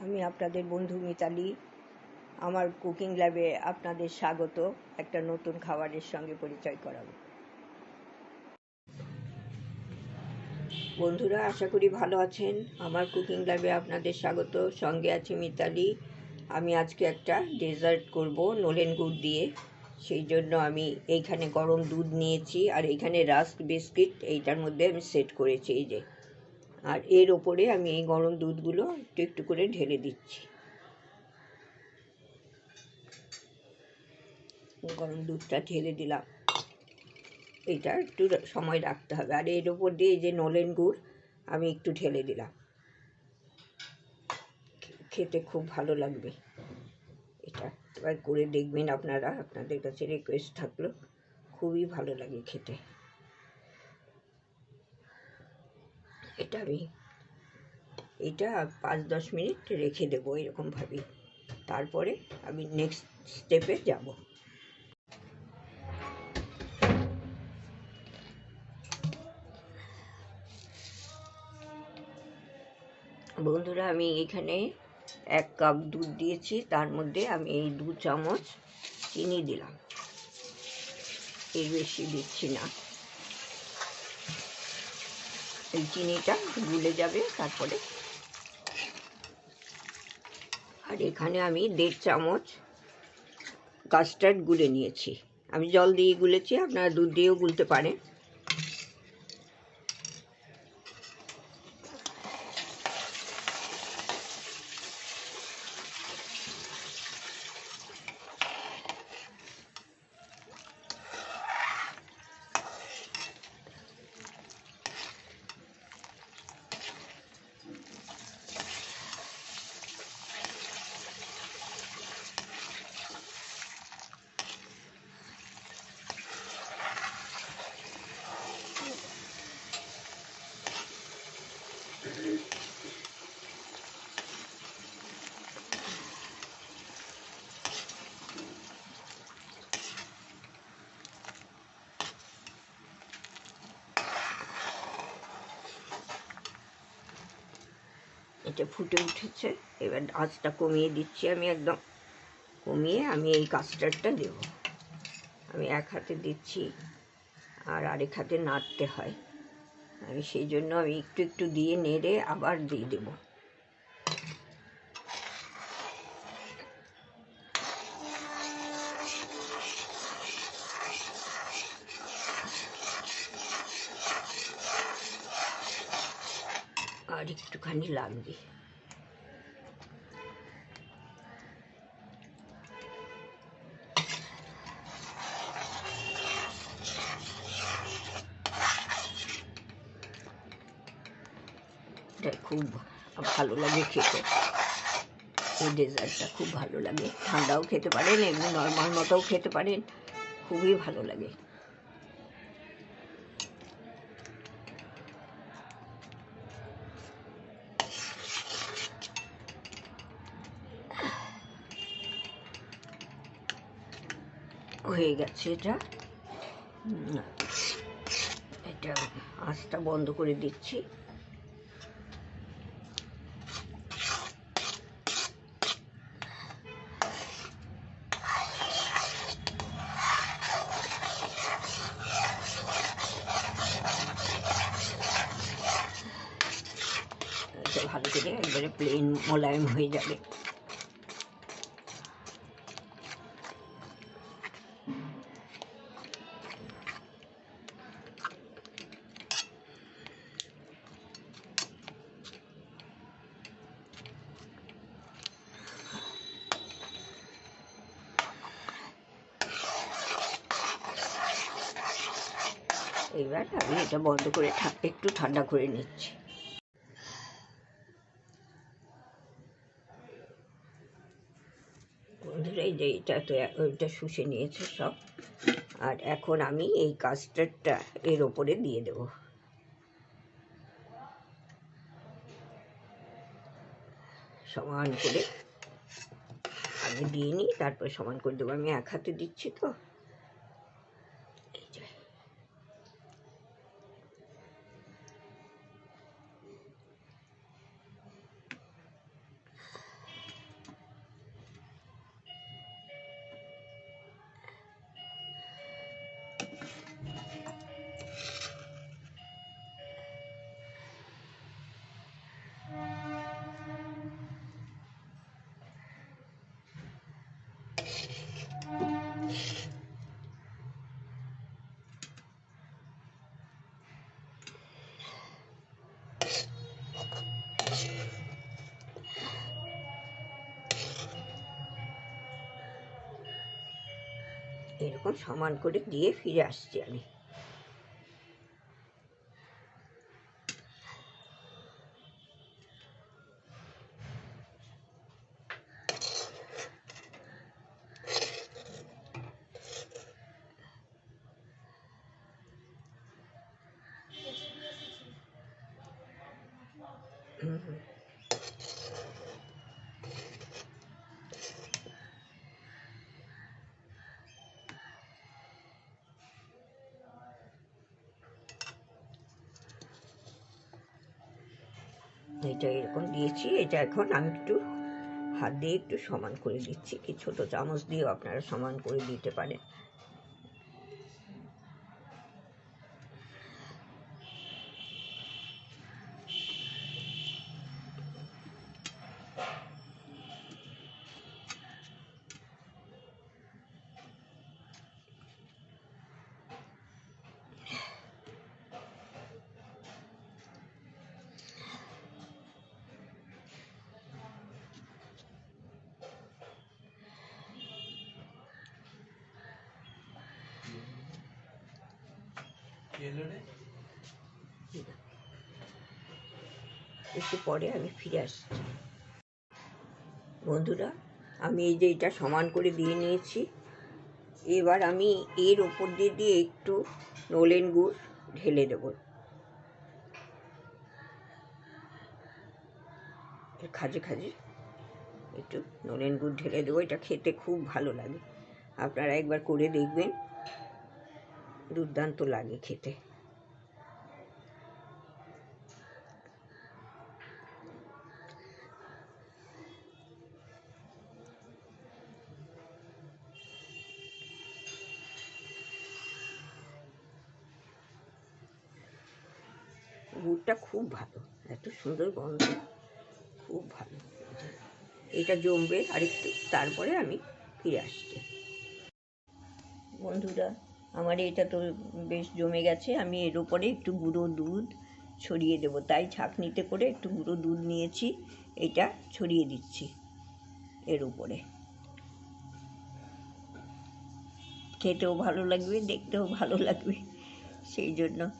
আমি আপনাদের বন্ধু মিতালি। আমার কুকিং ল্যাবে আপনাদের স্বাগত। একটা নতুন খাবারের সঙ্গে পরিচয় করাবো। বন্ধুরা, আশা করি ভালো আছেন। আমার কুকিং ল্যাবে আপনাদের স্বাগত। সঙ্গে আছে মিতালি। আমি আজকে একটা ডেজার্ট করব নলেন গুড় দিয়ে। সেই জন্য আমি এইখানে গরম দুধ নিয়েছি আর এইখানে রাস্ক বিস্কিট, এইটার মধ্যে আমি সেট করেছি। এই যে আর এর ওপরে আমি এই গরম দুধগুলো একটু একটু করে ঢেলে দিচ্ছি। গরম দুধটা ঢেলে দিলাম। এটা একটু সময় রাখতে হবে। আর এর ওপর দিয়ে যে নলেন গুড়, আমি একটু ঢেলে দিলাম। খেতে খুব ভালো লাগবে। এটা এবার করে দেখবেন আপনারা। আপনাদের কাছে রিকোয়েস্ট থাকল, খুবই ভালো লাগে খেতে। এটা আমি এটা পাঁচ দশ মিনিট রেখে দেবো এরকমভাবেই। তারপরে আমি নেক্সট স্টেপে যাব। বন্ধুরা, আমি এখানে এক কাপ দুধ দিয়েছি, তার মধ্যে আমি এই দু চামচ চিনি দিলাম। এর বেশি দিচ্ছি না। এই চিনিটা গুলে যাবে, তারপরে আর এখানে আমি দেড় চামচ কাস্টার্ড গুলে নিয়েছি। আমি জল দিয়ে গুলেছি, আপনারা দুধ দিয়েও গুলতে পারেন। এটা ফুটে উঠেছে। এবার আঁচটা কমিয়ে দিচ্ছি আমি একদম। কমিয়ে আমি এই কাস্টার্ডটা দেব। আমি এক হাতে দিচ্ছি আর আরেক হাতে নাড়তে হয়। আমি সেই জন্য আমি একটু একটু দিয়ে নেড়ে আবার দিয়ে দেব। একটুখানি লাগবে। খুব ভালো লাগে খেতে। এই ডেজার্টটা খুব ভালো লাগে। ঠান্ডাও খেতে পারেন, এমনি নর্মাল মতোও খেতে পারেন। খুবই ভালো লাগে। হয়ে গেছে এটা। এটা আঁচটা বন্ধ করে দিচ্ছি। ভালো করে একবারে প্লেন মোলায়েম হয়ে যাবে। এবার আমি এটা বন্ধ করে একটু ঠান্ডা করে নিচ্ছি। বন্ধুরা, এই যে এটা তো ওইটা শুষে নিয়েছে সব। আর এখন আমি এই কাস্টার্ডটা এর ওপরে দিয়ে দেব। সমান করে আমি দিয়ে নিই, তারপর সমান করে দেবো। আমি এক হাতে দিচ্ছি তো। এরকম সমান করে দিয়ে ফিরে আসছি আমি। এটা এরকম দিয়েছি, এটা এখন আমি একটু হাত দিয়ে একটু সমান করে দিচ্ছি, কি ছোটো চামচ দিয়েও আপনারা সমান করে দিতে পারেন। একটু পরে আমি ফিরে আসছি। বন্ধুরা, আমি এই যে এটা সমান করে দিয়ে নিয়েছি। এবার আমি এর ওপর দিয়ে দিয়ে একটু নলেন গুড় ঢেলে দেব। খাজে খাজে একটু নলেন গুড় ঢেলে দেবো। এটা খেতে খুব ভালো লাগে। আপনারা একবার করে দেখবেন। দুর্দান্ত লাগে খেতে। গুড়টা খুব ভালো, এত সুন্দর গন্ধ, খুব ভালো। এটা জমবে আরেকটু, তারপরে আমি ফিরে আসছি। বন্ধুরা আমার এটা তো বেশ জমে গেছে। আমি এর উপরে একটু গুঁড়ো দুধ ছড়িয়ে দেব। তাই ছাঁকনিতে করে একটু গুঁড়ো দুধ নিয়েছি। এটা ছড়িয়ে দিচ্ছি এর উপরে। খেতেও ভালো লাগবে, দেখতেও ভালো লাগবে। সেই জন্য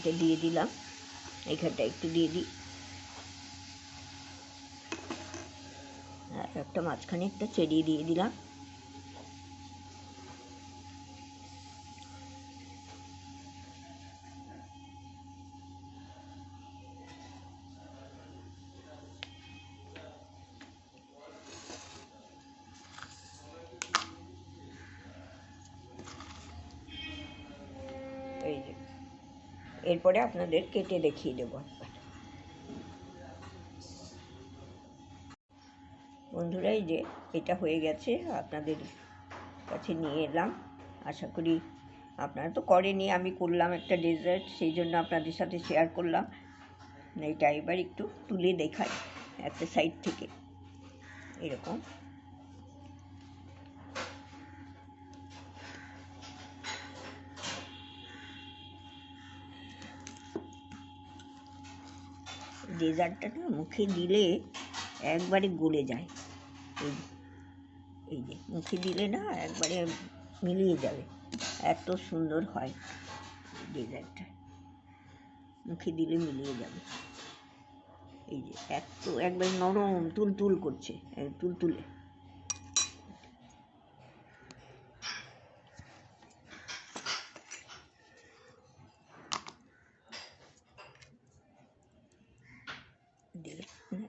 এটা দিয়ে দিলাম। এখানটা একটু দিয়ে দিই। আর একটা মাঝখানে একটা চেরিয়ে দিয়ে দিলাম। এই এরপরে আপনাদের কেটে দেখিয়ে দেবো একবার। বন্ধুরা, এই যে এটা হয়ে গেছে, আপনাদের কাছে নিয়ে এলাম। আশা করি আপনারা তো করেনি আমি করলাম একটা ডেজার্ট সেই জন্য আপনাদের সাথে শেয়ার করলাম। এটা এবার একটু তুলে দেখাই, একটা সাইড থেকে। এরকম। ডেজার্টটা না মুখে দিলে একবারে গলে যায়। এই এই যে মুখে দিলে না একবারে মিলিয়ে যাবে। এত সুন্দর হয় ডেজার্টটা। মুখে দিলে মিলিয়ে যাবে। এই যে এত একবারে নরম তুলতুল করছে তুলতুলে। দিয়ে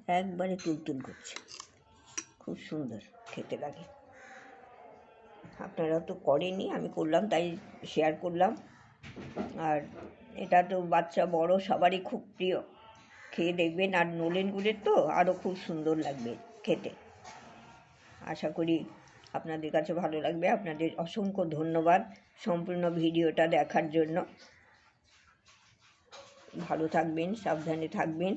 একবারে তুলতুল করছে। খুব সুন্দর খেতে লাগে। আপনারা তো করেনি আমি করলাম, তাই শেয়ার করলাম। আর এটা তো বাচ্চা বড়, সবারই খুব প্রিয়। খেয়ে দেখবেন, আর নলেন গুড়ের তো আরও খুব সুন্দর লাগবে খেতে। আশা করি আপনাদের কাছে ভালো লাগবে। আপনাদের অসংখ্য ধন্যবাদ সম্পূর্ণ ভিডিওটা দেখার জন্য। ভালো থাকবেন, সাবধানে থাকবেন।